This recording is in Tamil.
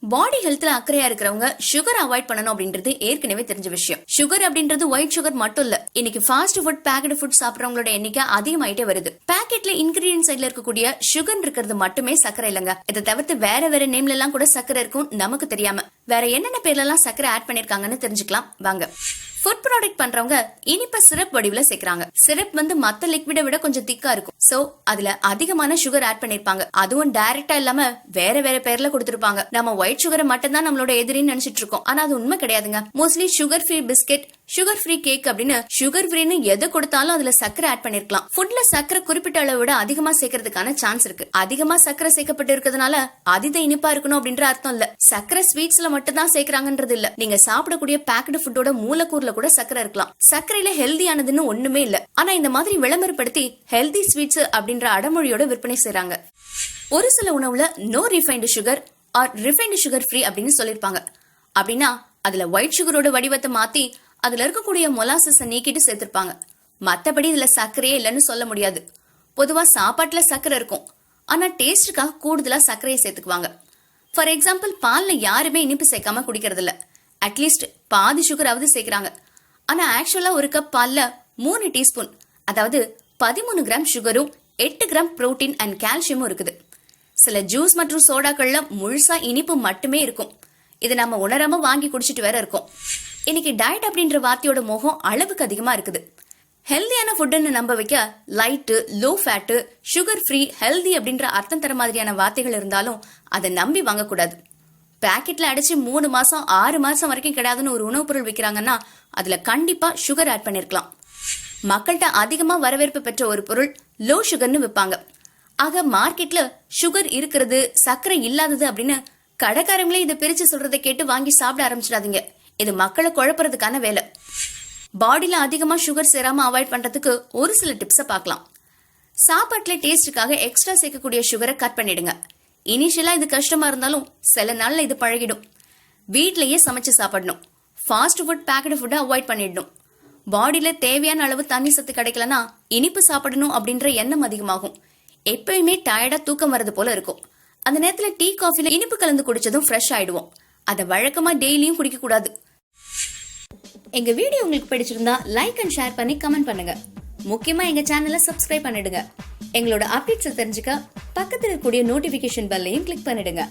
பாடி ஹெல்த்ல அக்கறையா இருக்கிறவங்க சுகர் அவாய்ட் பண்ணணும் அப்படின்றது ஏற்கனவே தெரிஞ்ச விஷயம். சுகர் அப்படின்றது ஒயிட் சுகர் மட்டும் இல்ல இன்னைக்கு ஃபாஸ்ட் ஃபுட் பேக்கெட் ஃபுட் சாப்பிடறவங்களோட எண்ணிக்கை அதிகமாயிட்டே வருது. பேக்கெட்ல இன்கிரீடியன்ட் சைட்ல இருக்கக்கூடிய சுகர் இருக்கிறது மட்டுமே சக்கரை இல்லைங்க. இதை தவிர்த்து வேற வேற நேம்ல எல்லாம் கூட சக்கரை இருக்கும் நமக்கு தெரியாம வேற என்னென்ன பேர்ல எல்லாம் சக்கரை ஆட் பண்ணிருக்காங்கன்னு தெரிஞ்சுக்கலாம். வாங்க. ஃபுட் ப்ராடக்ட் பண்றவங்க இனிப்ப சிரப் வடிவுல சேர்க்கறாங்க. சிரப் வந்து மத்த லிக்விட விட கொஞ்சம் திக்கா இருக்கும். சோ அதுல அதிகமான சுகர் ஆட் பண்ணிருப்பாங்க. அதுவும் டைரக்டா இல்லாம வேற வேற பேர்ல கொடுத்திருப்பாங்க. நம்ம ஒயிட் சுகரை மட்டும் தான் நம்மளோட எதிரின்னு நினைச்சிட்டு இருக்கோம். ஆனா அது உண்மை கிடையாதுங்க. Mostly sugar free biscuit sugar free cake அப்படின்னு சுகர் ஃப்ரீன்னு எதை கொடுத்தாலும் அதுல சக்கரை ஆட் பண்ணிருக்கலாம். ஃபுட்ல சக்கரை குறிப்பிட்ட அளவு விட அதிகமா சேர்க்கறதுக்கான சான்ஸ் இருக்கு. அதிகமா சக்கரை சேர்க்கப்பட்டு இருக்கிறதுனால அதித இனிப்பா இருக்கணும் அப்படின்ற அர்த்தம் இல்ல. சக்கரை ஸ்வீட்ஸ்ல மட்டும் தான் சேர்க்கறாங்கன்றது இல்ல. நீங்க சாப்பிடக்கூடிய பேக்கெட் ஃபுட்டோட மூலக்கூறுல கூட சக்கரை இருக்கலாம். சர்க்கரையில ஹெல்தியானதுன்னு ஒண்ணுமே இல்ல. ஆனா இந்த மாதிரி விளம்பரப்படுத்தி ஹெல்தி ஸ்வீட்ஸ் அப்படின்ற அடமொழியோட விற்பனை செய்கிறாங்க ஒரு சில உணவுல no refined sugar or refined sugar free அப்படின்னு சொல்லியிருப்பாங்க அப்படின்னா அதுல ஒயிட் சுகரோட வடிவத்தை மாத்தி அதுல இருக்கக்கூடிய மொலாசஸை நீக்கிட்டு சேர்த்திருப்பாங்க. மற்றபடி இதுல சர்க்கரையே இல்லைன்னு சொல்ல முடியாது. பொதுவா சாப்பாட்டுல சர்க்கரை இருக்கும். ஆனா டேஸ்டுக்காக கூடுதலா சர்க்கரையை சேர்த்துக்குவாங்க. ஃபார் எக்ஸாம்பிள் பால்ல யாருமே இனிப்பு சேர்க்காம குடிக்கிறது இல்ல அட்லீஸ்ட் பாதி சுகராவது சேர்க்கறாங்க. ஆனா ஆக்சுவலா ஒரு கப் பால்ல மூணு டீஸ்பூன் அதாவது பதிமூணு கிராம் சுகரும் எட்டு கிராம் புரோட்டீன் அண்ட் கால்சியமும் இருக்குது. சில ஜூஸ் மற்றும் சோடாக்கள்ல முழுசா இனிப்பு மட்டுமே இருக்கும். இதை நம்ம உணராம வாங்கி குடிச்சிட்டு வேற இருக்கோம். இன்னைக்கு டயட் அப்படின்ற வார்த்தையோட மோகம் அளவுக்கு அதிகமா இருக்குது. ஹெல்தியான ஃபுட்டுன்னு நம்ப வைக்க light low fat sugar free healthy அப்படின்ற அர்த்தம் தர மாதிரியான வார்த்தைகள் இருந்தாலும் அதை நம்பி வாங்கக்கூடாது. பேக்கெட்ல அடைச்சு மூணு மாசம் ஆறு மாசம் வரைக்கும் கிடையாதுன்னு ஒரு உணவுப் பொருள் விற்கிறாங்கன்னா அதுல கண்டிப்பா சுகர் ஆட் பண்ணிருக்கலாம். மக்கள்கிட்ட அதிகமாக வரவேற்பு பெற்ற ஒரு பொருள் லோ சுகர்னு விற்பாங்க. ஆக மார்க்கெட்ல சுகர் இருக்கிறது சர்க்கரை இல்லாதது அப்படின்னு கடைக்காரங்களே இதை பிரிச்சு சொல்றதை கேட்டு வாங்கி சாப்பிட ஆரம்பிச்சிடாதீங்க. இது மக்களை குழப்பறதுக்கான வேலை. பாடியில அதிகமா சுகர் சேராம அவாய்ட் பண்றதுக்கு ஒரு சில டிப்ஸை பார்க்கலாம். சாப்பாட்டுல டேஸ்டுக்காக எக்ஸ்ட்ரா சேர்க்கக்கூடிய சுகரை கட் பண்ணிடுங்க. இனிஷியலா இது கஷ்டமா இருந்தாலும் சில நாள்ல இது பழகிடும். வீட்லயே சமைச்சு சாப்பிடணும். ஃபாஸ்ட் ஃபுட் பேக்கெட் ஃபுட்டை அவாய்ட் பண்ணிடணும். பாடியில தேவையான அளவு தண்ணி சத்து கிடைக்கலனா இனிப்பு சாப்பிடணும் அப்படின்ற எண்ணம் அதிகமாகும். எப்பயுமே டயர்டா தூக்கம் வர்றது போல இருக்கும். அந்த நேரத்துல டீ காஃபில இனிப்பு கலந்து குடிச்சதும் ஃப்ரெஷ் ஆயிடுவோம். அதை வழக்கமா டெய்லியும் குடிக்க கூடாது எங்க வீடியோ உங்களுக்கு பிடிச்சிருந்தா லைக் அண்ட் ஷேர் பண்ணி கமெண்ட் பண்ணுங்க. முக்கியமா எங்க சேனலை சப்ஸ்கிரைப் பண்ணிடுங்க. எங்களோட அப்டேட்ஸ் தெரிஞ்சுக்க பக்கத்தில் இருக்கக்கூடிய நோட்டிபிகேஷன் பெல்லையும் கிளிக் பண்ணிடுங்க.